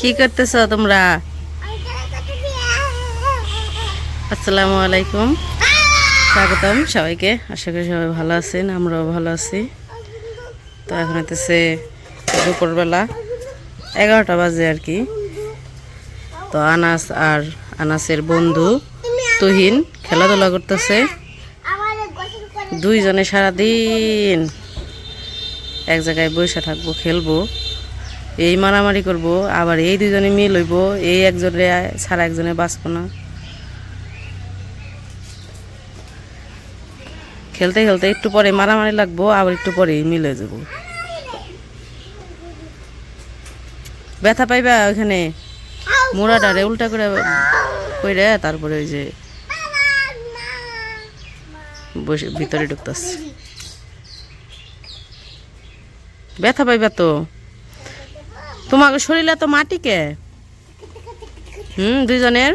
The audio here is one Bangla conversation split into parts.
কি করতেছ তোমরা? আসসালামু আলাইকুম। স্বাগতম সবাইকে। আশা করি সবাই ভালো আছেন, আমরাও ভালো আছি। তো এখন হইতেছে দুপুরবেলা, এগারোটা বাজে আর কি। তো আনাস আর আনাসের বন্ধু তুহিন খেলাধুলা করতেছে। দুইজনে সারাদিন এক জায়গায় বসে থাকব, খেলব। এই মারামারি করব, আবার এই দুজনে মিল হইব, এই একজনে ছাড়া একজনে বাঁচব না। খেলতে খেলতে একটু পরে মারামারি লাগবো, আবার একটু পরে মিল হয়ে যাব। ব্যথা পাইবা ওখানে মোড়াটারে উল্টা করে কইরে তারপরে ওই যে বসে ভিতরে ঢুকতেছে। ব্যথা পাইবা তো? তোমাকে শরীরে তো মাটি কে? হুম, দুইজনের?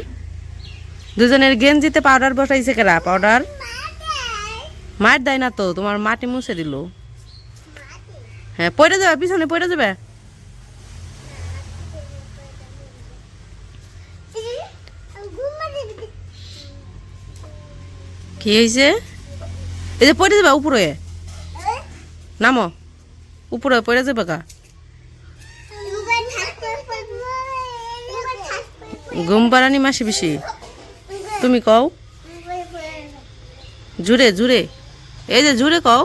দুজনের গেঞ্জিতে পাউডার বসাইছে কেরা? পাউডার মার দেয় না তো, তোমার মাটি মুছে দিল। হ্যাঁ পড়ে যাবে, পিছনে পড়ে যাবে। কি হয়েছে এই যে পড়ে যাবে উপরে। নামো। উপরে পড়ে যাবে কা ঘুম মাসি বেশি তুমি কও? জুড়ে জুড়ে। এই যে জুড়ে কও।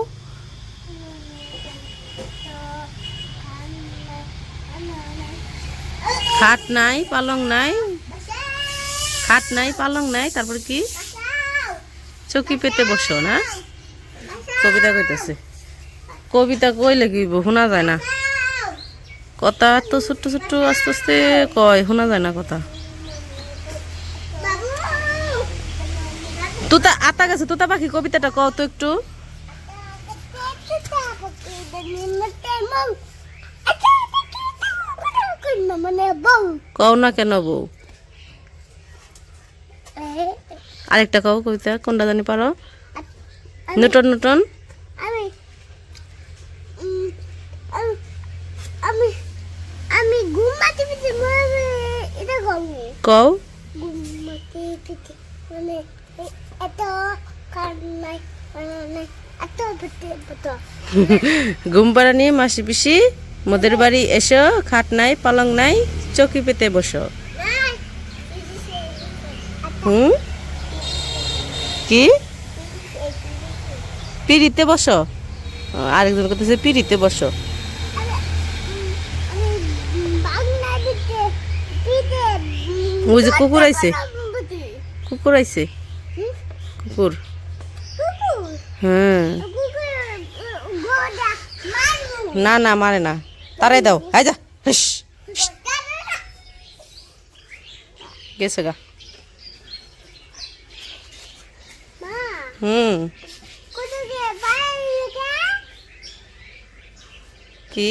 খাট নাই, পালং নাই। খাট নাই, পালং নাই, তারপর কি? চকি পেতে বসো না? কবিতা কইতেছে। কবিতা কইলে কি শোনা যায় না? কথা তো ছোট্ট ছোট্ট আস্তে আস্তে কয়, শোনা যায় না কথা। তুতা আতা গেছে, তুতা পাখি, কবিতাটা কও তো একটু। কও না কেন বউ? আরেকটা কও কবিতা, কোনটা জানি পারো? নূতন নূতন। আমি আমি আমি ঘুমাতে গল্প কও মানে ঘুম পাড়ানি মাসি পিসি মোদের বাড়ি এসো খাট নাই পালং নাই চকি পেতে বসো। হুম? কি? পিড়িতে বসো। আরেকজন করতেছে পিড়িতে বসো। ওই যে কুকুর আইছে। কুকুর আইছে। কুকুর। হ্যাঁ না না মারে না। তারাই দাও। আই যা। হিস, গেছে গা। হুম। কি?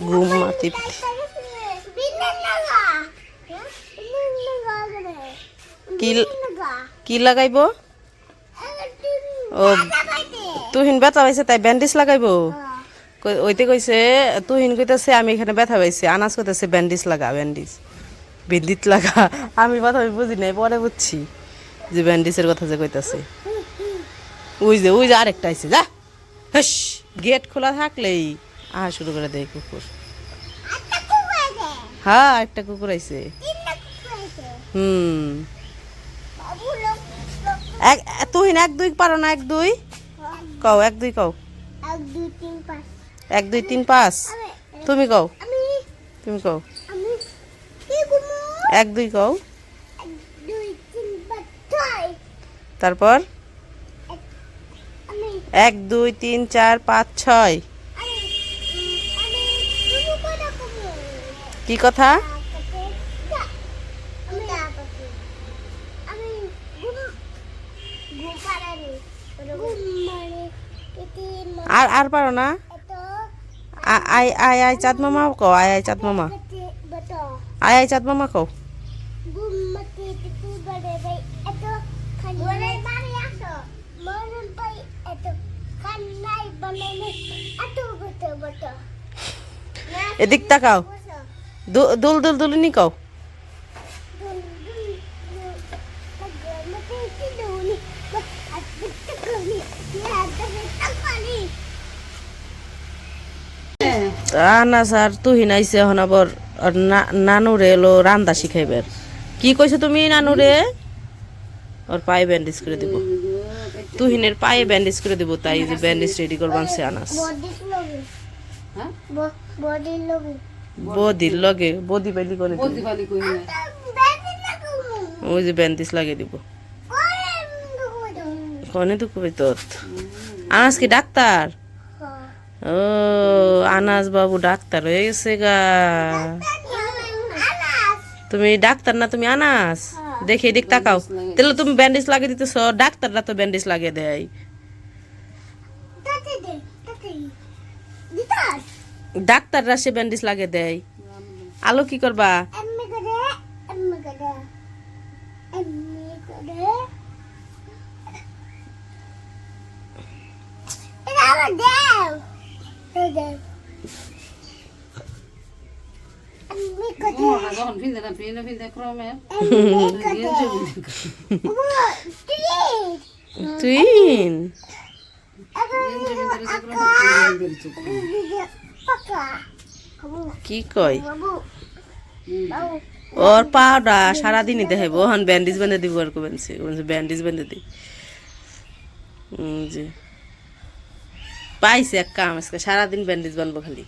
ঘুম মাতি কি কি লাগাইব? ও তুহিন ব্যথা পাইছে তাই ব্যান্ডেজ লাগাইব? ওইতে কইছে তুহিন কইতাছে আমি এখানে ব্যথা পাইছি। আনাজ কইতাছে ব্যান্ডেজ লাগা ব্যান্ডেজ বিদ্যুৎ লাগা? আমি কথা আমি বুঝি নাই পরে বুঝছি যে ব্যান্ডেজের কথা যে কইতাছে। ওই যে ওই যে আরেকটা আইছে যা। হস গেট খোলা থাকলেই আহা শুরু করে দেয় কুকুর। হ্যাঁ একটা কুকুর আইছে। হুম। এক তুহিন এক দুই পারো না এক দুই কও এক দুই কও এক দুই তিন পাঁচ তুমি কও তুমি কও এক দুই কও তারপর এক দুই তিন চার পাঁচ ছয় কি কথা আমি আমি ঘুম ঘুম পাড়ানি ঘুম মানে এটি আর আর পারো না? আই আই আই চাঁদ মামা কও আই আই চাঁদ মামা। আই আই চাঁদ মামা কও। ঘুম মতে দুল দুল ভাই এত খানি বলে বাড়ি আসো মরণ পাই এত খান্নাই বানানে এত বটো বটো এদিক তাকাও দু- দুল দুল দুল নি কও আনাস আর তুহিন আইসে এখন আবার না- নানুরে এলো রান্দা শিখাইবার। কি কইছো তুমি নানুরে? ওর পায়ে ব্যান্ডেজ করে দিব। তুহিনের পায়ে ব্যান্ডেজ করে দিব, তাই যে ব্যান্ডেজ রেডি করবান সে আনাস। বদির লগে, বদি বেলি করে না ওই যে ব্যান্ডেজ লাগিয়ে দিব। কনে তো কই তোর আনাস কি ডাক্তার? ও আনাস বাবু ডাক্তার হয়ে গেছে গা তুমি ডাক্তার না তুমি আনাস দেখে এদিক তাকাও তাহলে তুমি ব্যান্ডেজ লাগিয়ে দিতেছ ডাক্তাররা তো ব্যান্ডেজ লাগিয়ে দেয় ডাক্তাররা সে ব্যান্ডেজ লাগিয়ে দেয় আলো কি করবা ও কি কয়? ওর পাউডা সারাদিনই দেখাইব। হন ব্যান্ডেজ বেঁধে দিব আর কবেনছে ব্যান্ডেজ বেঁধে দি। উম, জি। পাইছে এক কাম, আজকে সারাদিন ব্যান্ডেজ বানবো খালি।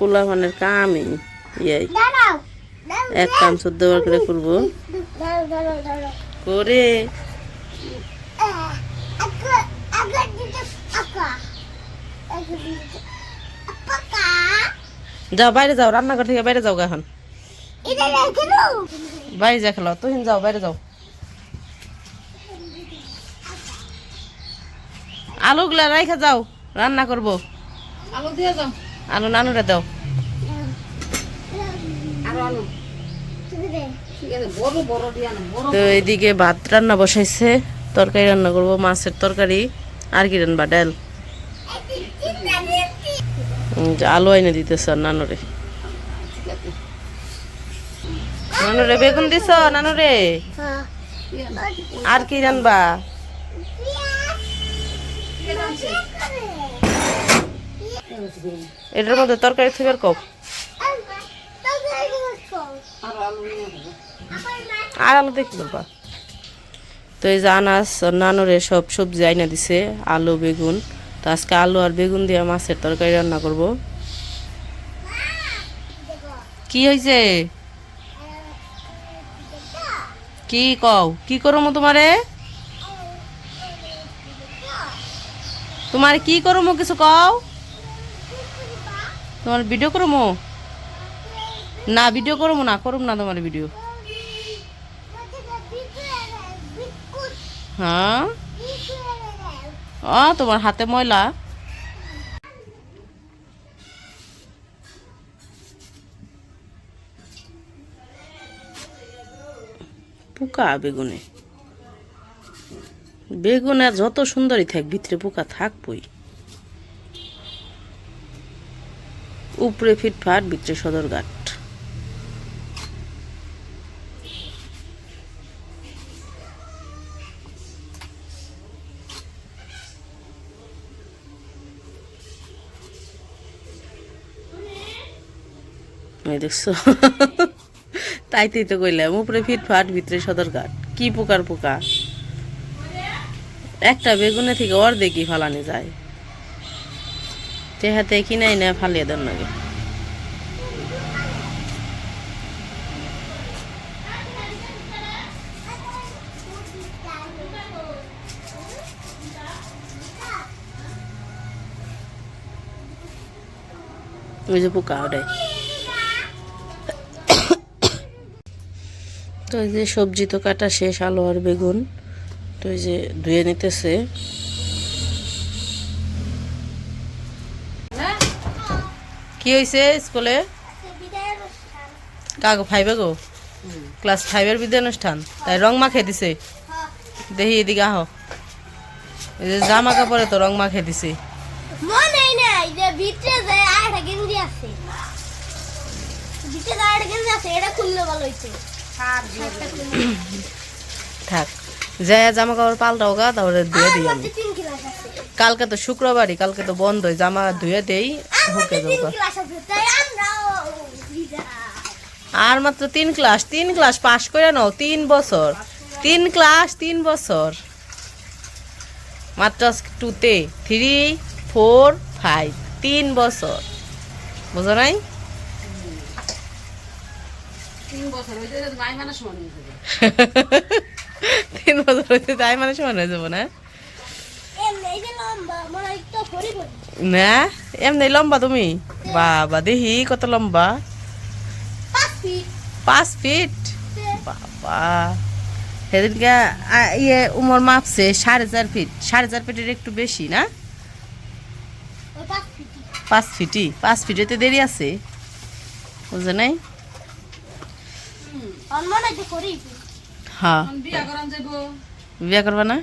পোলা মানের কামই, ইয়াই। এক কাম চোদ্দ বার করে করব করে। যাও, বাইরে যাও, রান্নাঘর থেকে বাইরে যাও এখন। বাইরে যা খেলো তুহিন যাও বাইরে যাও। আলুগুলা রাইখা যাও রান্না করব। আলো দিয়ে যাও। আলু নানুরে দাও। তো এদিকে ভাত রান্না বসাইছে তরকারি রান্না করব মাছের তরকারি আর কি রান্না ডাল। আলু এনে দিতেছ নানুরে ঠিক আছে নানুরে বেগুন দিছ? নানুরে? আর কি রানবা? এটার মধ্যে তরকারি থুবের কপ আরও আলো দেখি করবা তো এই যে আনাস নানুরে সব সবজি আইনা দিছে, আলু, বেগুন। তো আজকে আলু আর বেগুন দিয়ে মাছের তরকারি রান্না করব। কি হয়েছে কি কও? কি করব তোমারে? তোমার কি করব কিছু কও? তোমার ভিডিও করব না ভিডিও করব না করব না তোমার ভিডিও হ্যাঁ? ও তোমার হাতে ময়লা। পোকা, বেগুনে। বেগুনে যত সুন্দরই থাক, ভিতরে পোকা থাকবই। উপরে ফিটফাট, ভিতরে সদরঘাট। এই দেখছ? তাইতেই তো কইলাম, উপরে ফিটফাট ভিতরে সদরঘাট কি পোকার পোকা? একটা বেগুনে থেকে অর্ধেকই ফালানি যায়। চেহাতে কিনাই না ফালিয়ে দেন নাকি ওই যে পোকা ওটাই। তো এই যে সবজি তো কাটা শেষ, আলু আর বেগুন। তো এই যে ধুয়ে নিতেছে। কি হয়েছে স্কুলে? কাগো ফাইভে গো? ক্লাস ফাইভের বিদ্যা অনুষ্ঠান? তাই রং মাখে দিছে? দেখি এদিকে আহ। এই যে জামা কাপড়ে তো রং মাখে দিছে। ভিতরে যে আরেকটা গেঞ্জি আছে। ভিতরে গেঞ্জি আছে, এটা খুললে ভালো হইছে। থাক। যাই জামা কাপড় পাল্টাও গা তারপরে ধুয়ে দিই আমি। কালকে তো শুক্রবারই কালকে তো বন্ধ জামা ধুয়ে দেই হুকে ভিজা। আর মাত্র তিন ক্লাস তিন ক্লাস পাস করে নাও তিন বছর। তিন ক্লাস তিন বছর। মাত্র টুতে থ্রি ফোর ফাইভ তিন বছর। বুঝো নাই? তিন বছর হয়েছে মাই মানে সমান হয়ে তিন বছর হইতে তাই মানে সমান হয়ে যাব না? হয়। না? এমনি লম্বা তুমি? বাবা দেখি কত লম্বা। পাঁচ ফিট। ফিট বাবা। সেদিনকে ইয়ে উমর মাপছে সাড়ে চার ফিট সাড়ে চার ফিটের একটু বেশি না? পাঁচ ফিটই। পাঁচ ফিটে তো দেরি আছে। বুঝে নাই? হয়। হ্যাঁ বিয়া করবা না?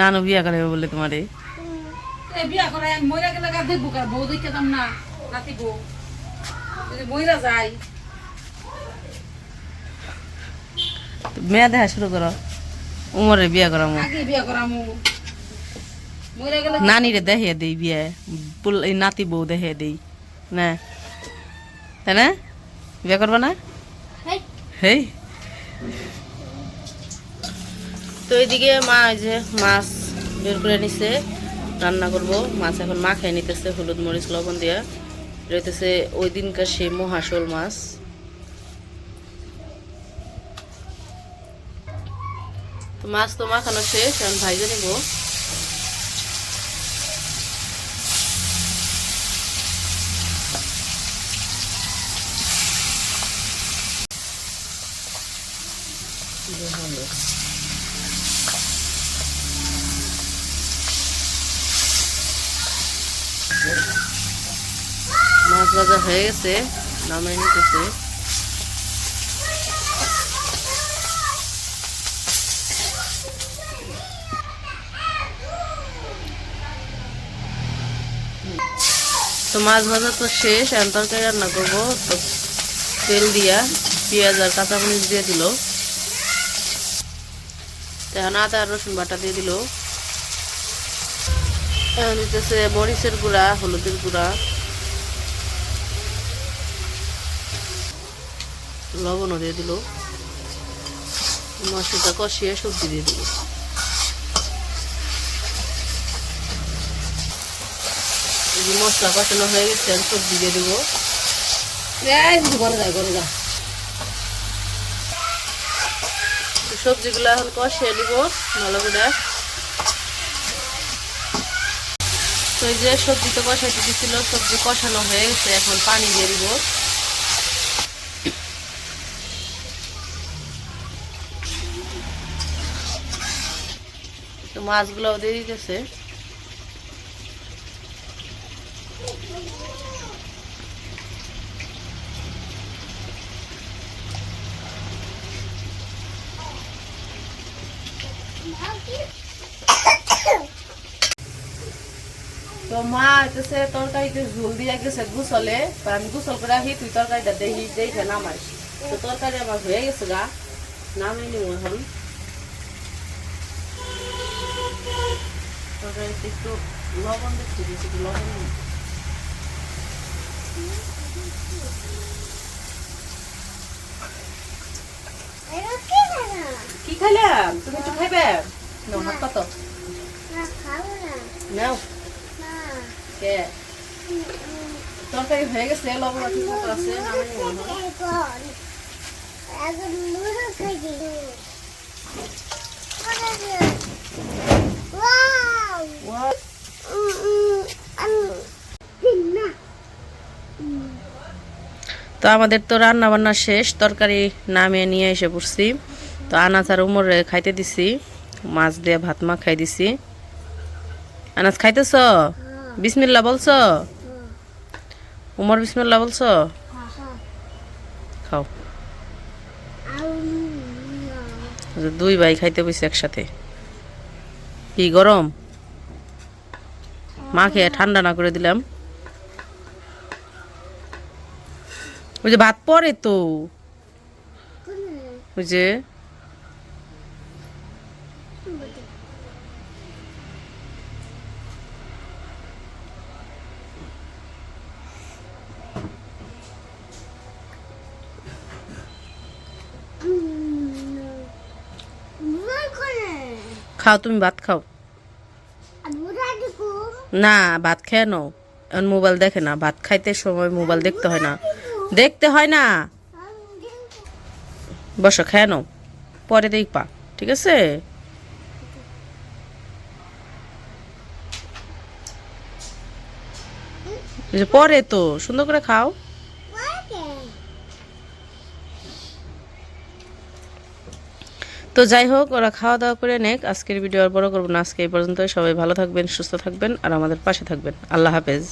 নানু বিয়া করবে বলে তোমারে। বিয়া করে আমি মইরা গেলে দেখব বউ দাম না নাতি বউ। মইরা যায় মেয়া দেখা শুরু করো। উমরে বিয়া করামো। বিয়া করামু। নানিরে দেখিয়ে দেই বিয়ে। এই নাতি বউ দেখিয়ে দেই। না। তাই না? বিয়া করবা না? হাই। তো এইদিকে মা এই যে মাছ বের করে নিছে রান্না করব। মাছ এখন মা খেয়ে নিতেছে, হলুদ মরিচ, লবণ দিয়া। রইতেছে ওই দিনকার সেই মহাশোল মাছ। মাছ তো মাখানো শেষ, এখন ভাইজে নিব মাছ ভাজা হয়ে গেছে নামাই নিতেছে। তো মাছ ভাজা তো শেষ, এখন তরকারি রান্না করব। তো তেল দিয়া পেঁয়াজ আর কাঁচামরিচ দিয়ে দিল। এখন আদা আর রসুন বাটা দিয়ে দিল। এখন দিতেছে মরিচের গুঁড়া, হলুদের গুঁড়া। লবণও দিয়ে দিল। মশলাটা কষিয়ে সবজি দিয়ে দিল। মশলা কষানো হয়ে গেছে, আমি সবজি দিয়ে দেবো। সবজিগুলো এখন কষিয়ে নিব, ভালো করে। তো এই যে কষাইতে দিছিল, সবজি কষানো হয়ে গেছে, এখন পানি দিয়ে দিব। মাছগুলোও দিয়ে দিতেছে। তো মা হইতেছে তরকারিতে ঝোল দিয়ে গেছে গুছলে আমি গুছল করে আহি তুই তরকারিটা দেখি, দেখে নামাইস। তো তরকারি আমার হয়ে গেছে গা, নামাই নিব এখন। একটু লবণ দেখছি একটু লবণ কি খাইলাম তুমি একটু খাইবে? হাত উম, তরকারি হয়ে গেছে লবণ আছে এখন এখন নুডলস খাই না। তো আমাদের তো রান্না বান্না শেষ, তরকারি নামিয়ে নিয়ে এসে পড়ছি। তো আনাজ আর উমরে খাইতে দিছি, মাছ দিয়ে ভাত মা খাই দিছি। আনাজ খাইতেছ? বিসমিল্লা বলছো? উমর বিসমিল্লা বলছো। খাও। দুই ভাই খাইতে বসে একসাথে। কি গরম? মা খেয়ে ঠান্ডা না করে দিলাম। ওই যে ভাত পরে তো। ওই যে। খাও, তুমি ভাত খাও। না, ভাত খেয়ে নাও। এখন মোবাইল দেখে না, ভাত খাইতে সময় মোবাইল দেখতে হয় না। দেখতে হয় না। বসো, খেয়ে নাও। পরে দেখবা, ঠিক আছে? পরে তো, সুন্দর করে খাও। তো যাই হোক, ওরা খাওয়া দাওয়া করে নেক। আজকের ভিডিও আর বড় করব না। আজকে এই পর্যন্ত সবাই ভালো থাকবেন, সুস্থ থাকবেন, আর আমাদের পাশে থাকবেন। আল্লাহ হাফেজ।